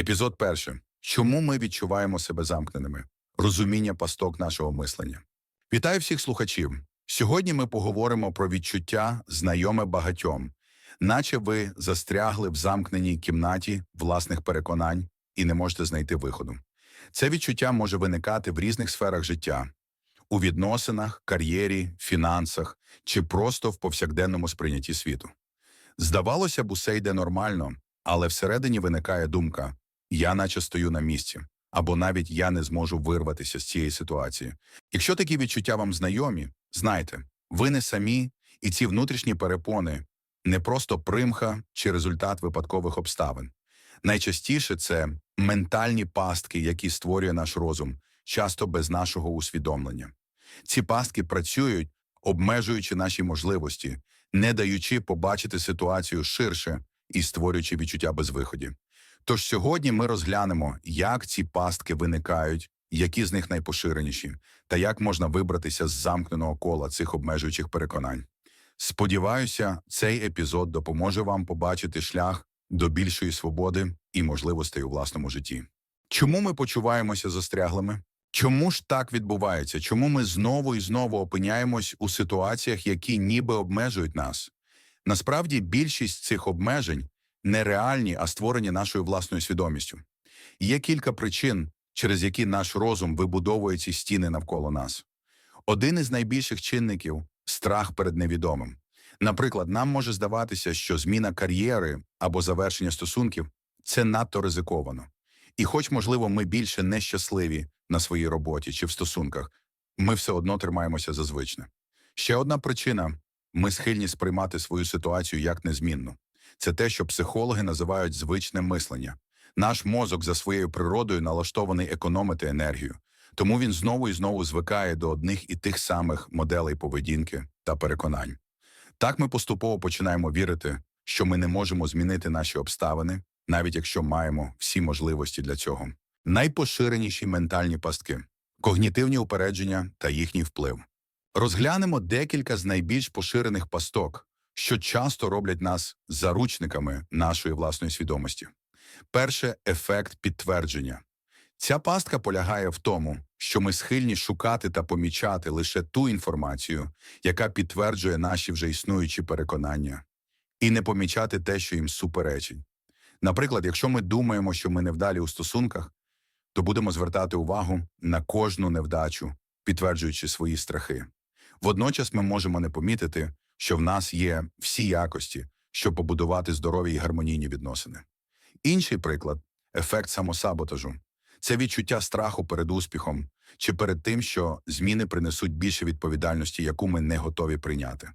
Епізод перший. Чому ми відчуваємо себе замкненими? Розуміння пасток нашого мислення. Вітаю всіх слухачів. Сьогодні ми поговоримо про відчуття, знайоме багатьом, наче ви застрягли в замкненій кімнаті власних переконань і не можете знайти виходу. Це відчуття може виникати в різних сферах життя у відносинах, кар'єрі, фінансах чи просто в повсякденному сприйнятті світу. Здавалося б, усе йде нормально, але всередині виникає думка я наче стою на місці, або навіть я не зможу вирватися з цієї ситуації. Якщо такі відчуття вам знайомі, знайте, ви не самі, і ці внутрішні перепони не просто примха чи результат випадкових обставин. Найчастіше це ментальні пастки, які створює наш розум, часто без нашого усвідомлення. Ці пастки працюють, обмежуючи наші можливості, не даючи побачити ситуацію ширше і створюючи відчуття безвиході. Тож сьогодні ми розглянемо, як ці пастки виникають, які з них найпоширеніші, та як можна вибратися з замкненого кола цих обмежуючих переконань. Сподіваюся, цей епізод допоможе вам побачити шлях до більшої свободи і можливостей у власному житті. Чому ми почуваємося застряглими? Чому ж так відбувається? Чому ми знову і знову опиняємось у ситуаціях, які ніби обмежують нас? Насправді, більшість цих обмежень нереальні, а створені нашою власною свідомістю. Є кілька причин, через які наш розум вибудовує ці стіни навколо нас. Один із найбільших чинників страх перед невідомим. Наприклад, нам може здаватися, що зміна кар'єри або завершення стосунків це надто ризиковано. І, хоч, можливо, ми більше нещасливі на своїй роботі чи в стосунках, ми все одно тримаємося за звичне. Ще одна причина ми схильні сприймати свою ситуацію як незмінну. Це те, що психологи називають звичне мислення. Наш мозок за своєю природою налаштований економити енергію, тому він знову і знову звикає до одних і тих самих моделей поведінки та переконань. Так ми поступово починаємо вірити, що ми не можемо змінити наші обставини, навіть якщо маємо всі можливості для цього. Найпоширеніші ментальні пастки, когнітивні упередження та їхній вплив. Розглянемо декілька з найбільш поширених пасток, що часто роблять нас заручниками нашої власної свідомості. Перше ефект підтвердження. Ця пастка полягає в тому, що ми схильні шукати та помічати лише ту інформацію, яка підтверджує наші вже існуючі переконання, і не помічати те, що їм суперечить. Наприклад, якщо ми думаємо, що ми невдалі у стосунках, то будемо звертати увагу на кожну невдачу, підтверджуючи свої страхи. Водночас ми можемо не помітити, що в нас є всі якості, щоб побудувати здорові й гармонійні відносини. Інший приклад ефект самосаботажу це відчуття страху перед успіхом чи перед тим, що зміни принесуть більше відповідальності, яку ми не готові прийняти.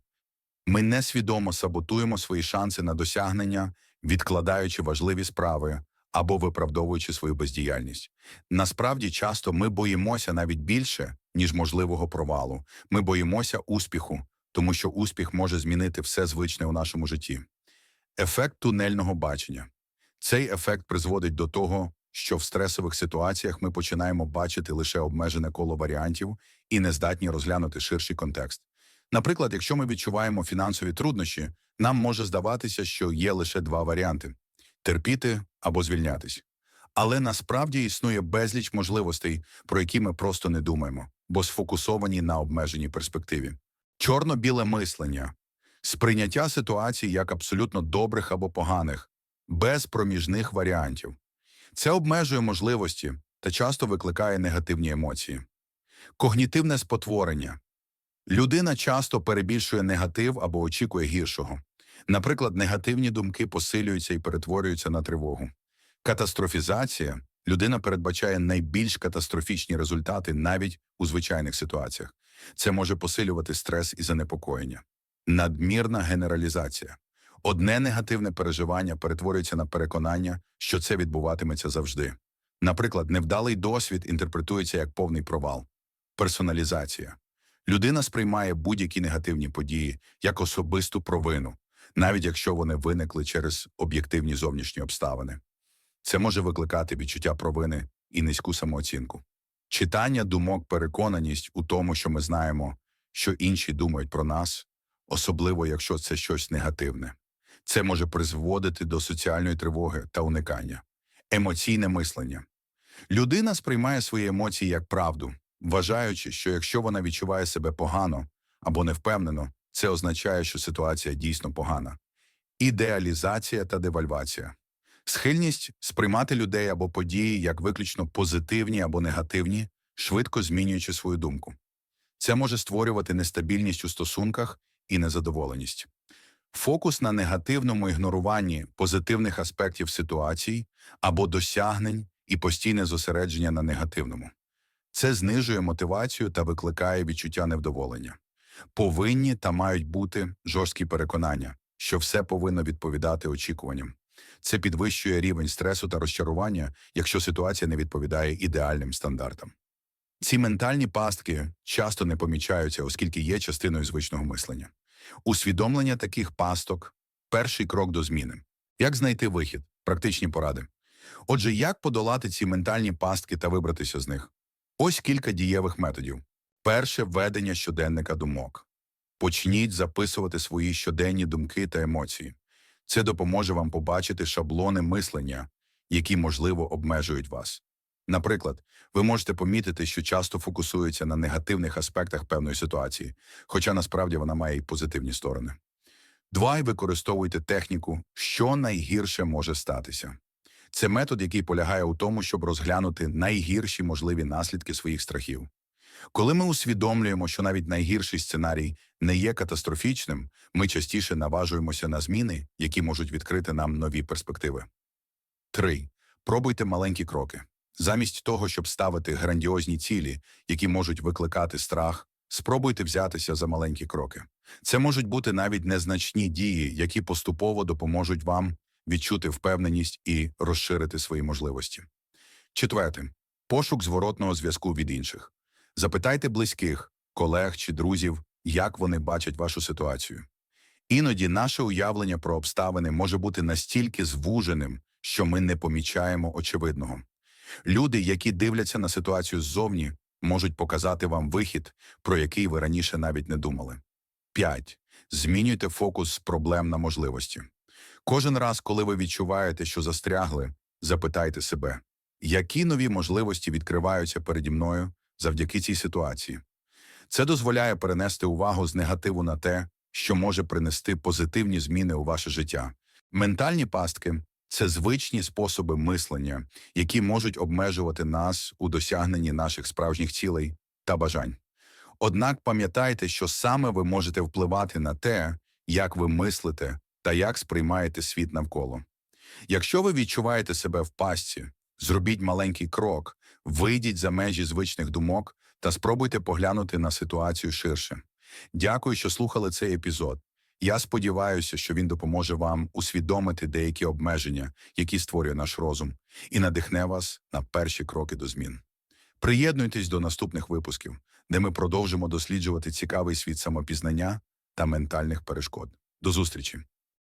Ми несвідомо саботуємо свої шанси на досягнення, відкладаючи важливі справи або виправдовуючи свою бездіяльність. Насправді, часто ми боїмося навіть більше, ніж можливого провалу. Ми боїмося успіху, тому що успіх може змінити все звичне у нашому житті. Ефект тунельного бачення. Цей ефект призводить до того, що в стресових ситуаціях ми починаємо бачити лише обмежене коло варіантів і не здатні розглянути ширший контекст. Наприклад, якщо ми відчуваємо фінансові труднощі, нам може здаватися, що є лише два варіанти терпіти або звільнятись. Але насправді існує безліч можливостей, про які ми просто не думаємо, бо сфокусовані на обмеженій перспективі. Чорно-біле мислення, сприйняття ситуацій як абсолютно добрих або поганих, без проміжних варіантів. Це обмежує можливості та часто викликає негативні емоції. Когнітивне спотворення. Людина часто перебільшує негатив або очікує гіршого. Наприклад, негативні думки посилюються і перетворюються на тривогу. Катастрофізація людина передбачає найбільш катастрофічні результати навіть у звичайних ситуаціях. Це може посилювати стрес і занепокоєння. Надмірна генералізація. Одне негативне переживання перетворюється на переконання, що це відбуватиметься завжди. Наприклад, невдалий досвід інтерпретується як повний провал. Персоналізація. Людина сприймає будь-які негативні події як особисту провину, навіть якщо вони виникли через об'єктивні зовнішні обставини. Це може викликати відчуття провини і низьку самооцінку. Читання думок, переконаність у тому, що ми знаємо, що інші думають про нас, особливо якщо це щось негативне. Це може призводити до соціальної тривоги та уникання. Емоційне мислення. Людина сприймає свої емоції як правду, вважаючи, що якщо вона відчуває себе погано або невпевнено, це означає, що ситуація дійсно погана. Ідеалізація та девальвація. Схильність сприймати людей або події як виключно позитивні або негативні, швидко змінюючи свою думку. Це може створювати нестабільність у стосунках і незадоволеність. Фокус на негативному ігноруванні позитивних аспектів ситуацій або досягнень і постійне зосередження на негативному. Це знижує мотивацію та викликає відчуття невдоволення. Повинні та мають бути жорсткі переконання, що все повинно відповідати очікуванням. Це підвищує рівень стресу та розчарування, якщо ситуація не відповідає ідеальним стандартам. Ці ментальні пастки часто не помічаються, оскільки є частиною звичного мислення. Усвідомлення таких пасток перший крок до зміни. Як знайти вихід? Практичні поради. Отже, як подолати ці ментальні пастки та вибратися з них? Ось кілька дієвих методів. Перше ведення щоденника думок. Почніть записувати свої щоденні думки та емоції. Це допоможе вам побачити шаблони мислення, які, можливо, обмежують вас. Наприклад, ви можете помітити, що часто фокусуються на негативних аспектах певної ситуації, хоча насправді вона має й позитивні сторони. Два, використовуйте техніку, що найгірше може статися. Це метод, який полягає у тому, щоб розглянути найгірші можливі наслідки своїх страхів. Коли ми усвідомлюємо, що навіть найгірший сценарій не є катастрофічним, ми частіше наважуємося на зміни, які можуть відкрити нам нові перспективи. 3. Пробуйте маленькі кроки. Замість того, щоб ставити грандіозні цілі, які можуть викликати страх, спробуйте взятися за маленькі кроки. Це можуть бути навіть незначні дії, які поступово допоможуть вам відчути впевненість і розширити свої можливості. Четверте. Пошук зворотного зв'язку від інших. Запитайте близьких, колег чи друзів, як вони бачать вашу ситуацію. Іноді наше уявлення про обставини може бути настільки звуженим, що ми не помічаємо очевидного. Люди, які дивляться на ситуацію ззовні, можуть показати вам вихід, про який ви раніше навіть не думали. 5. Змінюйте фокус з проблем на можливості. Кожен раз, коли ви відчуваєте, що застрягли, запитайте себе, які нові можливості відкриваються переді мною завдяки цій ситуації. Це дозволяє перенести увагу з негативу на те, що може принести позитивні зміни у ваше життя. Ментальні пастки це звичні способи мислення, які можуть обмежувати нас у досягненні наших справжніх цілей та бажань. Однак пам'ятайте, що саме ви можете впливати на те, як ви мислите та як сприймаєте світ навколо. Якщо ви відчуваєте себе в пастці, зробіть маленький крок, вийдіть за межі звичних думок та спробуйте поглянути на ситуацію ширше. Дякую, що слухали цей епізод. Я сподіваюся, що він допоможе вам усвідомити деякі обмеження, які створює наш розум, і надихне вас на перші кроки до змін. Приєднуйтесь до наступних випусків, де ми продовжимо досліджувати цікавий світ самопізнання та ментальних перешкод. До зустрічі!